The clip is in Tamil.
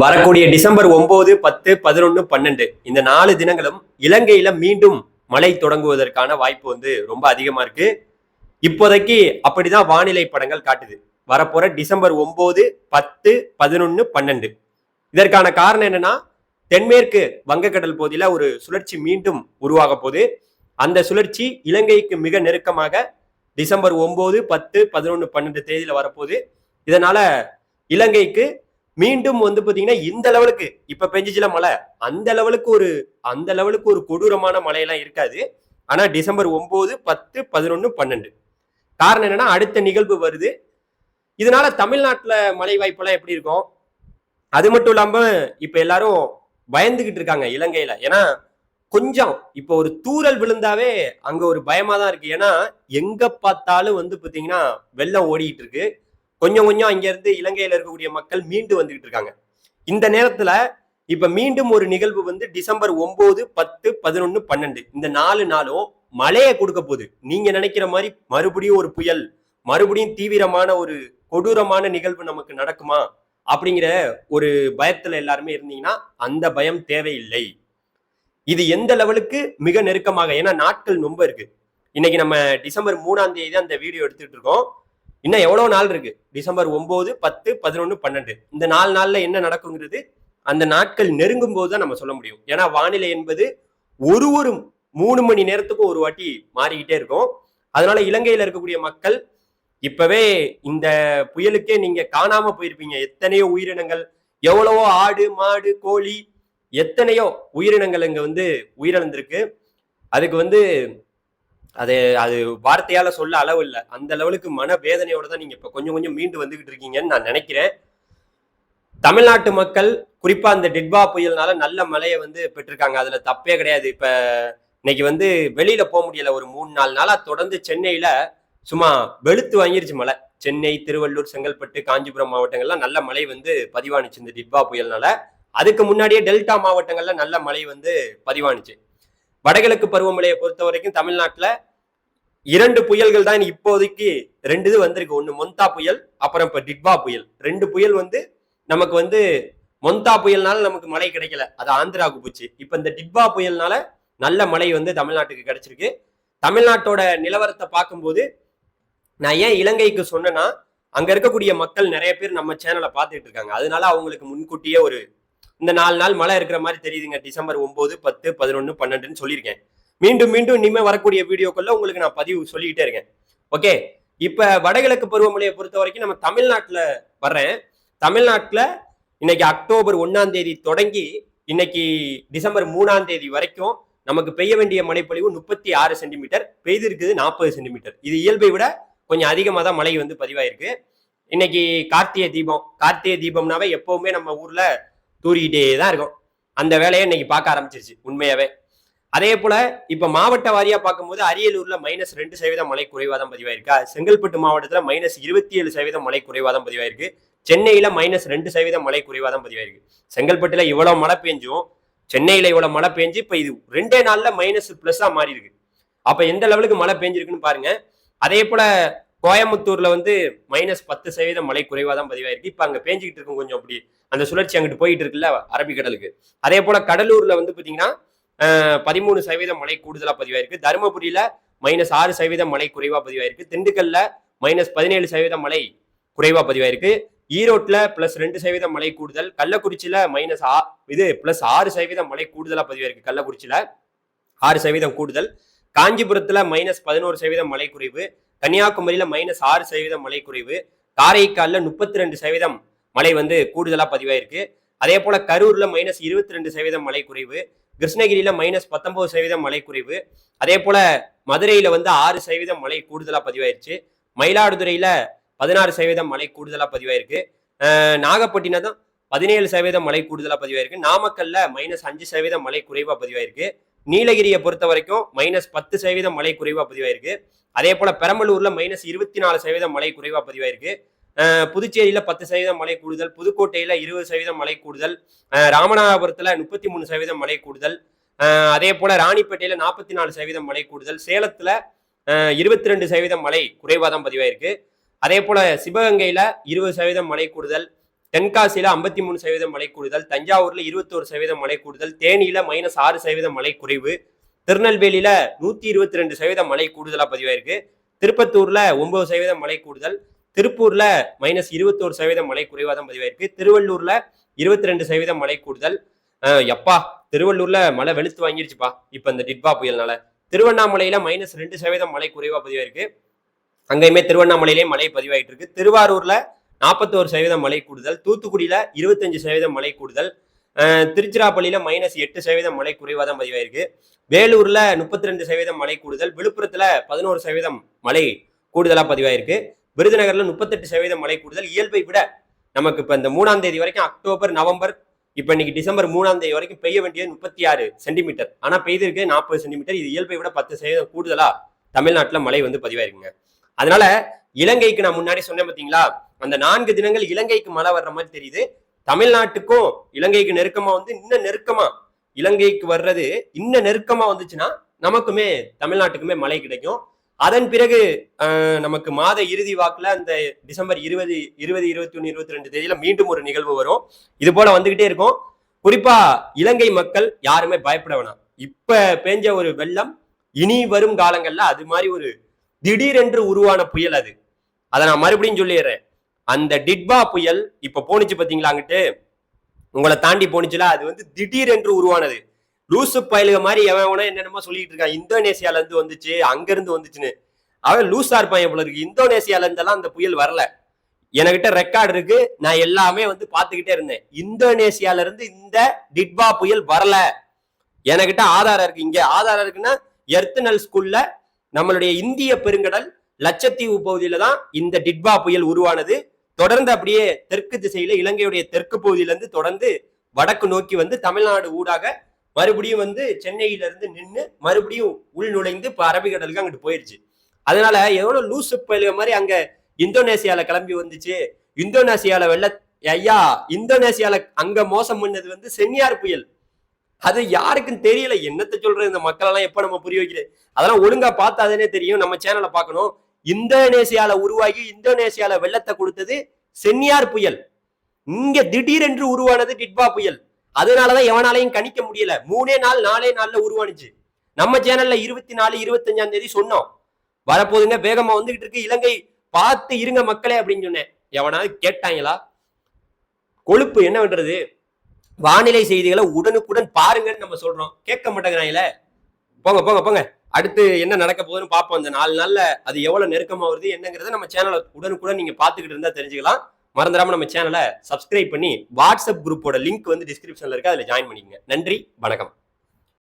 வரக்கூடிய டிசம்பர் ஒன்பது பத்து பதினொன்று பன்னெண்டு இந்த நாலு தினங்களும் இலங்கையில மீண்டும் மழை தொடங்குவதற்கான வாய்ப்பு வந்து ரொம்ப அதிகமா இருக்கு. இப்போதைக்கு அப்படிதான் வானிலை படங்கள் காட்டுது. வரப்போற டிசம்பர் ஒன்பது பத்து பதினொன்று பன்னெண்டு. இதற்கான காரணம் என்னன்னா தென்மேற்கு வங்கக்கடல் பகுதியில ஒரு சுழற்சி மீண்டும் உருவாக போகுது. அந்த சுழற்சி இலங்கைக்கு மிக நெருக்கமாக டிசம்பர் ஒன்பது பத்து பதினொன்று பன்னெண்டு தேதியில வரப்போகுது. இதனால இலங்கைக்கு மீண்டும் வந்து பாத்தீங்கன்னா இந்த லெவலுக்கு இப்ப பெஞ்சிச்சுல மழை. அந்த லெவலுக்கு ஒரு அந்த லெவலுக்கு ஒரு கொடூரமான மழையெல்லாம் இருக்காது. ஆனா டிசம்பர் ஒன்பது பத்து பதினொன்னு பன்னெண்டு. காரணம் என்னன்னா அடுத்த நிகழ்வு வருது. இதனால தமிழ்நாட்டுல மழை வாய்ப்பெல்லாம் எப்படி இருக்கும்? அது மட்டும் இல்லாம இப்ப எல்லாரும் பயந்துகிட்டு இருக்காங்க இலங்கையில. ஏன்னா கொஞ்சம் இப்போ ஒரு தூரல் விழுந்தாவே அங்க ஒரு பயமா தான் இருக்கு. ஏன்னா எங்க பார்த்தாலும் வந்து பாத்தீங்கன்னா வெள்ளம் ஓடிட்டு இருக்கு. கொஞ்சம் கொஞ்சம் அங்க இருந்து இருக்கக்கூடிய மக்கள் மீண்டு வந்துகிட்டு இருக்காங்க. இந்த நேரத்துல இப்போ மீண்டும் ஒரு நிகழ்வு வந்து டிசம்பர் ஒம்பது பத்து பதினொன்னு பன்னெண்டு. இந்த நாலு நாளும் மழையை கொடுக்க போகுது. நீங்க நினைக்கிற மாதிரி மறுபடியும் ஒரு புயல் மறுபடியும் தீவிரமான ஒரு கொடூரமான நிகழ்வு நமக்கு நடக்குமா? அப்படிங்கிற ஒரு பயத்துல எல்லாருமே இருந்தீங்கன்னா அந்த பயம் தேவையில்லை. இது எந்த லெவலுக்கு மிக நெருக்கமாக ஏன்னா நாட்கள் ரொம்ப இருக்கு. இன்னைக்கு நம்ம டிசம்பர் மூணாம் தேதி அந்த வீடியோ எடுத்துட்டு இருக்கோம். இன்னும் எவ்வளவு நாள் இருக்கு? டிசம்பர் ஒன்பது பத்து பதினொன்று பன்னெண்டு. இந்த நாலு நாள்ல என்ன நடக்குங்கிறது அந்த நாட்கள் நெருங்கும் போது தான் நம்ம சொல்ல முடியும். ஏன்னா வானிலை என்பது ஒரு ஒரு மூணு மணி நேரத்துக்கும் ஒரு வாட்டி மாறிக்கிட்டே இருக்கும். அதனால இலங்கையில இருக்கக்கூடிய மக்கள் இப்பவே இந்த புயலுக்கே நீங்க காணாம போயிருப்பீங்க. எத்தனையோ உயிரினங்கள் எவ்வளவோ ஆடு மாடு கோழி எத்தனையோ உயிரினங்கள் இங்க வந்து உயிரிழந்திருக்கு. அதுக்கு வந்து அது அது வார்த்தையால சொல்ல அளவு இல்லை. அந்த லெவலுக்கு மன வேதனையோட தான் நீங்க இப்ப கொஞ்சம் கொஞ்சம் மீண்டு வந்துகிட்டு இருக்கீங்கன்னு நான் நினைக்கிறேன். தமிழ்நாட்டு மக்கள் குறிப்பா அந்த டிட்பா புயல்னால நல்ல மழையை வந்து பெற்றிருக்காங்க. அதுல தப்பே கிடையாது. இப்ப இன்னைக்கு வந்து வெளியில போக முடியல. ஒரு மூணு நாலு நாளா தொடர்ந்து சென்னையில சும்மா வெளுத்து வாங்கிருச்சு மழை. சென்னை திருவள்ளூர் செங்கல்பட்டு காஞ்சிபுரம் மாவட்டங்கள்லாம் நல்ல மழை வந்து பதிவானுச்சு இந்த டிட்பா புயல்னால. அதுக்கு முன்னாடியே டெல்டா மாவட்டங்கள்ல நல்ல மழை வந்து பதிவானுச்சு. வடகிழக்கு பருவமழையை பொறுத்த வரைக்கும் தமிழ்நாட்டில் இரண்டு புயல்கள் தான் இப்போதைக்கு ரெண்டு இது வந்திருக்கு. ஒன்று மொந்தா புயல் அப்புறம் இப்போ டிட்வா புயல். ரெண்டு புயல் வந்து நமக்கு வந்து மொந்தா புயல்னால நமக்கு மழை கிடைக்கல. அது ஆந்திராவுக்கு போச்சு. இப்போ இந்த டிட்வா புயல்னால நல்ல மழை வந்து தமிழ்நாட்டுக்கு கிடைச்சிருக்கு. தமிழ்நாட்டோட நிலவரத்தை பார்க்கும்போது நான் ஏன் இலங்கைக்கு சொன்னேன்னா அங்க இருக்கக்கூடிய மக்கள் நிறைய பேர் நம்ம சேனலை பார்த்துட்டு இருக்காங்க. அதனால அவங்களுக்கு முன்கூட்டியே ஒரு இந்த நாலு நாள் மழை இருக்கிற மாதிரி தெரியுதுங்க. டிசம்பர் ஒன்பது பத்து பதினொன்று பன்னெண்டுன்னு சொல்லியிருக்கேன். மீண்டும் மீண்டும் இனிமே வரக்கூடிய வீடியோக்குள்ள உங்களுக்கு நான் பதிவு சொல்லிக்கிட்டே இருக்கேன். ஓகே இப்ப வடகிழக்கு பருவமழையை பொறுத்த வரைக்கும் நம்ம தமிழ்நாட்டுல வர்றேன். தமிழ்நாட்டுல இன்னைக்கு அக்டோபர் ஒன்னாம் தேதி தொடங்கி இன்னைக்கு டிசம்பர் மூணாம் தேதி வரைக்கும் நமக்கு பெய்ய வேண்டிய மழைப்பொழிவு முப்பத்தி ஆறு சென்டிமீட்டர் பெய்திருக்குது நாற்பது சென்டிமீட்டர். இது இயல்பை விட கொஞ்சம் அதிகமாக தான் மழை வந்து பதிவாயிருக்கு. இன்னைக்கு கார்த்திகை தீபம் கார்த்திகை தீபம்னாவே எப்பவுமே நம்ம ஊர்ல தூரிக்கிட்டே தான் இருக்கும். அந்த வேலையை இன்னைக்கு பார்க்க ஆரம்பிச்சிருச்சு உண்மையாவே. அதே போல இப்ப மாவட்ட வாரியா பார்க்கும்போது அரியலூர்ல மைனஸ் ரெண்டு சதவீதம் மழை குறைவாதான் பதிவாயிருக்கு. செங்கல்பட்டு மாவட்டத்துல மைனஸ் இருபத்தி ஏழு சதவீதம் மழை குறைவாதான் பதிவாயிருக்கு. சென்னையில மைனஸ் ரெண்டு சதவீதம் மழை குறைவாதான் பதிவாயிருக்கு. செங்கல்பட்டுல இவ்வளவு மழை பெஞ்சும் சென்னையில இவ்வளவு மழை பெஞ்சு இப்ப இது ரெண்டே நாள்ல மைனஸ் பிளஸ்ஸா மாறி இருக்கு அப்ப எந்த லெவலுக்கு மழை பெஞ்சிருக்குன்னு பாருங்க. அதே போல கோயம்புத்தூர்ல வந்து மைனஸ் பத்து சதவீதம் மழை குறைவாதான் பதிவாயிருக்கு. இப்ப அங்க பேஞ்சிக்கிட்டு இருக்கும் கொஞ்சம் அப்படி. அந்த சுழற்சி அங்கிட்டு போயிட்டு இருக்குல்ல அரபிக்கடலுக்கு. அதே போல கடலூர்ல வந்து பாத்தீங்கன்னா பதிமூணு சதவீதம் மழை கூடுதலா பதிவாயிருக்கு. தருமபுரியில மைனஸ் ஆறு சதவீதம் மழை குறைவா பதிவாயிருக்கு. திண்டுக்கல்ல மைனஸ் பதினேழு சதவீதம் மழை குறைவா பதிவாயிருக்கு. ஈரோட்டில் பிளஸ் ரெண்டு சதவீதம் மழை கூடுதல். கள்ளக்குறிச்சியில் மைனஸ் ஆ இது பிளஸ் ஆறு சதவீதம் மழை கூடுதலாக பதிவாயிருக்கு கள்ளக்குறிச்சியில் ஆறு சதவீதம் கூடுதல். காஞ்சிபுரத்தில் மைனஸ் பதினோரு சதவீதம் மழை குறைவு. கன்னியாகுமரியில் மைனஸ் ஆறு சதவீதம் மழை குறைவு. காரைக்காலில் முப்பத்தி ரெண்டு சதவீதம் மழை வந்து கூடுதலாக பதிவாயிருக்கு. அதே போல கரூர்ல மைனஸ் இருபத்தி ரெண்டு சதவீதம் மழை குறைவு கிருஷ்ணகிரியில மைனஸ் பத்தொன்பது சதவீதம் மழை குறைவு அதே போல மதுரையில வந்து ஆறு சதவீதம் மழை கூடுதலா பதிவாயிருச்சு. மயிலாடுதுறையில பதினாறு சதவீதம் மழை கூடுதலா பதிவாயிருக்கு. நாகப்பட்டினம் தான் பதினேழு சதவீதம் மழை கூடுதலா பதிவாயிருக்கு. நாமக்கல்ல மைனஸ் அஞ்சு சதவீதம் மழை குறைவா பதிவாயிருக்கு. நீலகிரியை பொறுத்த வரைக்கும் மைனஸ் பத்து சதவீதம் மழை குறைவா பதிவாயிருக்கு. அதே போல பெரம்பலூர்ல மைனஸ் இருபத்தி நாலு சதவீதம் மழை குறைவா பதிவாயிருக்கு. புதுச்சேரியில பத்து சதவீதம் மழை கூடுதல் புதுக்கோட்டையில இருபது சதவீதம் மழை கூடுதல் ராமநாதபுரத்துல முப்பத்தி மூணு சதவீதம் மழை கூடுதல் அதே போல ராணிப்பேட்டையில நாற்பத்தி நாலு சதவீதம் மழை கூடுதல் சேலத்துல இருபத்தி ரெண்டு சதவீதம் மழை குறைவாதான் பதிவாயிருக்கு அதே போல சிவகங்கையில இருபது சதவீதம் மழை கூடுதல் தென்காசியில ஐம்பத்தி மூணு சதவீதம் மழை கூடுதல் தஞ்சாவூர்ல இருபத்தோரு சதவீதம் மழை கூடுதல் தேனியில மைனஸ் ஆறு சதவீதம் மழை குறைவு திருநெல்வேலியில நூத்தி இருபத்தி ரெண்டு சதவீதம் மழை கூடுதலா பதிவாயிருக்கு திருப்பத்தூர்ல ஒன்பது சதவீதம் மழை கூடுதல் திருப்பூர்ல மைனஸ் இருபத்தோரு சதவீதம் மழை குறைவாக தான் பதிவாயிருக்கு. திருவள்ளூர்ல இருபத்தி ரெண்டு சதவீதம் மழை கூடுதல். எப்பா திருவள்ளூர்ல மழை வெளுத்து வாங்கிருச்சுப்பா இப்ப இந்த டிட்பா புயல்னால. திருவண்ணாமலையில மைனஸ் ரெண்டு சதவீதம் மழை குறைவா பதிவாயிருக்கு. அங்கேயுமே திருவண்ணாமலையிலேயே மழை பதிவாயிட்டு இருக்கு திருவாரூர்ல நாற்பத்தோரு சதவீதம் மழை கூடுதல். தூத்துக்குடியில இருபத்தஞ்சு சதவீதம் மழை கூடுதல். திருச்சிராப்பள்ளியில மைனஸ் எட்டு சதவீதம் மழை குறைவாக தான் பதிவாயிருக்கு. வேலூர்ல முப்பத்தி ரெண்டு சதவீதம் மழை கூடுதல். விழுப்புரத்துல பதினோரு சதவீதம் மழை கூடுதலா பதிவாயிருக்கு. விருதுநகர்ல முப்பத்தெட்டு சதவீதம் மழை கூடுதல். இயல்பை விட நமக்கு இப்ப இந்த மூணாம் தேதி வரைக்கும் அக்டோபர் நவம்பர் இப்ப இன்னைக்கு டிசம்பர் மூணாம் தேதி வரைக்கும் பெய்ய வேண்டியது முப்பத்தி ஆறு சென்டிமீட்டர். ஆனா பெய்திருக்கு நாற்பது சென்டிமீட்டர். இது இயல்பை விட பத்து சதவீதம் கூடுதலா தமிழ்நாட்டுல மழை வந்து பதிவாயிருக்குங்க. அதனால இலங்கைக்கு நான் முன்னாடி சொன்னேன் பாத்தீங்களா? அந்த நான்கு தினங்கள் இலங்கைக்கு மழை வர்ற மாதிரி தெரியுது. தமிழ்நாட்டுக்கும் இலங்கைக்கு நெருக்கமா வந்து இன்னும் நெருக்கமா இலங்கைக்கு வர்றது இன்னும் நெருக்கமா வந்துச்சுன்னா நமக்குமே தமிழ்நாட்டுக்குமே மழை கிடைக்கும். அதன் பிறகு நமக்கு மாத இறுதி வாக்குல அந்த டிசம்பர் இருபது இருபது இருபத்தி ஒன்று இருபத்தி ரெண்டு தேதியில மீண்டும் ஒரு நிகழ்வு வரும். இது போல வந்துகிட்டே இருக்கும். குறிப்பா இலங்கை மக்கள் யாருமே பயப்பட வேணாம். இப்ப பேஞ்ச ஒரு வெள்ளம் இனி வரும் காலங்கள்ல அது மாதிரி ஒரு திடீரென்று உருவான புயல் அது. அதை நான் மறுபடியும் சொல்லிடுறேன். அந்த டிட்பா புயல் இப்ப போணுச்சு பாத்தீங்களா அங்கிட்டு உங்களை தாண்டி போனிச்சுல அது வந்து திடீரென்று உருவானது. லூசு பயலுக மாதிரி எவன் எவனோ என்னென்னமோ சொல்லிட்டு இருக்கான். இந்தோனேசியால இருந்து வந்துச்சு அங்க இருந்து வந்துச்சுன்னு. அவன் லூசா இருப்பான் போல இருக்கு. இந்தோனேசியால இருந்தெல்லாம் அந்த புயல் வரல. என்கிட்ட ரெக்கார்டு இருக்கு. நான் எல்லாமே வந்து பாத்துக்கிட்டே இருந்தேன். இந்தோனேசியால இருந்து இந்த டிட்பா புயல் வரல. என்கிட்ட ஆதாரம் இருக்கு. இங்க ஆதாரம் இருக்குன்னா எர்த்தனல் ஸ்கூல்ல நம்மளுடைய இந்திய பெருங்கடல் லட்சத்தீவு பகுதியில தான் இந்த டிட்பா புயல் உருவானது. தொடர்ந்து அப்படியே தெற்கு திசையில இலங்கையுடைய தெற்கு பகுதியில இருந்து தொடர்ந்து வடக்கு நோக்கி வந்து தமிழ்நாடு ஊடாக மறுபடியும் வந்து சென்னையில இருந்து நின்று மறுபடியும் உள் நுழைந்து இப்போ அரபிக்கடலுக்கு அங்கிட்டு போயிருச்சு. அதனால எவ்வளவு லூசு பயிலுக மாதிரி அங்க இந்தோனேசியால கிளம்பி வந்துச்சு. இந்தோனேசியால வெள்ள ஐயா இந்தோனேசியால அங்க மோசம் பண்ணது வந்து சென்னியார் புயல். அது யாருக்கும் தெரியல. என்னத்தை சொல்ற இந்த மக்கள் எல்லாம் எப்ப நம்ம புரிய வைக்கிறது? அதெல்லாம் ஒழுங்கா பார்த்தாதானே தெரியும். நம்ம சேனலை பார்க்கணும். இந்தோனேசியால உருவாகி இந்தோனேசியால வெள்ளத்தை கொடுத்தது சென்னியார் புயல். இங்க திடீரென்று உருவானது டிட்பா புயல். அதனாலதான் எவனாலையும் கணிக்க முடியல. மூணே நாள் நாலே நாள்ல உருவானுச்சு. நம்ம சேனல்ல இருபத்தி நாலு இருபத்தஞ்சாம் தேதி சொன்னோம். வரப்போதுங்க வேகமா வந்துகிட்டு இருக்கு. இலங்கை பார்த்து இருங்க மக்களே அப்படின்னு சொன்னேன். எவனாவது கேட்டாங்களா? கொழுப்பு என்ன பண்றது? வானிலை செய்திகளை உடனுக்குடன் பாருங்கன்னு நம்ம சொல்றோம். கேட்க மாட்டேங்கிறாங்களே. போங்க போங்க போங்க. அடுத்து என்ன நடக்க போகுதுன்னு பார்ப்போம். அந்த நாலு நாள்ல அது எவ்வளவு நெருக்கமா வருது என்னங்கிறத நம்ம சேனலை உடனுக்குடன் நீங்க பாத்துக்கிட்டு இருந்தா தெரிஞ்சுக்கலாம். மறந்துடாம நம்ம சேனலை சப்ஸ்கிரைப் பண்ணி வாட்ஸ்அப் குரூப்போட லிங்க் வந்து டிஸ்கிரிப்ஷன்ல இருக்கு. அதில் ஜாயின் பண்ணிக்கங்க. நன்றி வணக்கம்.